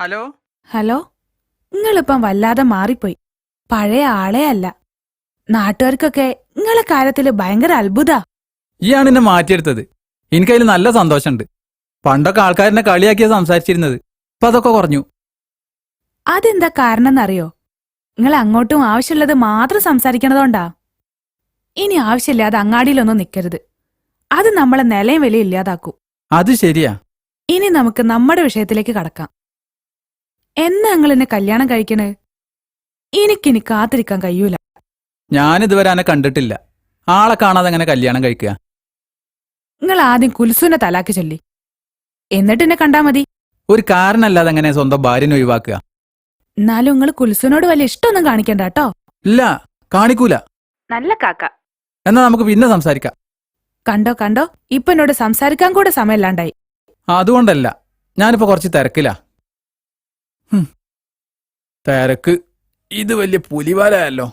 Hello? Hello? നിങ്ങളിപ്പം വല്ലാതെ മാറിപ്പോയി. പഴയ ആളെ അല്ല. നാട്ടുകാർക്കൊക്കെ നിങ്ങളെ കാര്യത്തിൽ ഭയങ്കര അത്ഭുതാ. ഈയാണ് എന്നെ മാറ്റിയെടുത്തത്. എനിക്കതിൽ നല്ല സന്തോഷമുണ്ട്. പണ്ടൊക്കെ ആൾക്കാരനെ കളിയാക്കിയാ സംസാരിച്ചിരുന്നത്. ഇപ്പൊ അതൊക്കെ കുറഞ്ഞു. അതെന്താ കാരണം എന്നറിയോ നിങ്ങൾ അങ്ങോട്ടും ആവശ്യമുള്ളത് മാത്രം സംസാരിക്കണതോണ്ടാ ഇനി ആവശ്യമില്ലാതെ അങ്ങാടിയിലൊന്നും നിൽക്കരുത് അത് നമ്മളെ നിലയും വിലയും ഇല്ലാതാക്കും. അത് ശരിയാ. ഇനി നമുക്ക് നമ്മുടെ വിഷയത്തിലേക്ക് കടക്കാം. എന്നാ നിങ്ങൾ എന്നെ കല്യാണം കഴിക്കണേ? എനിക്കിനി കാത്തിരിക്കാൻ കഴിയൂല. ഞാനിതുവരെ അനെ കണ്ടിട്ടില്ല. ആളെ കാണാതെ അങ്ങനെ കല്യാണം കഴിക്കുക? നിങ്ങൾ ആദ്യം കുൽസുവിനെ തലാക്ക് ചൊല്ലി. എന്നിട്ട് എന്നെ കണ്ടാ മതി. ഒരു കാരണല്ലാതെ അങ്ങനെ സ്വന്തം ഭാര്യനെ ഒഴിവാക്കുക? എന്നാലും നിങ്ങൾ കുൽസുവിനോട് വലിയ ഇഷ്ടമൊന്നും കാണിക്കണ്ട കേട്ടോ. ഇല്ല കാണിക്കൂല. നല്ല കാക്ക. എന്നാ നമുക്ക് പിന്നെ സംസാരിക്കാം. കണ്ടോ കണ്ടോ? ഇപ്പൊ എന്നോട് സംസാരിക്കാൻ കൂടെ സമയമില്ലാണ്ടായി. അതുകൊണ്ടല്ല. ഞാനിപ്പോ കുറച്ച് തിരക്കിലാ. തിരക്ക്. ഇത് വലിയ പുലിവാലയല്ലോ.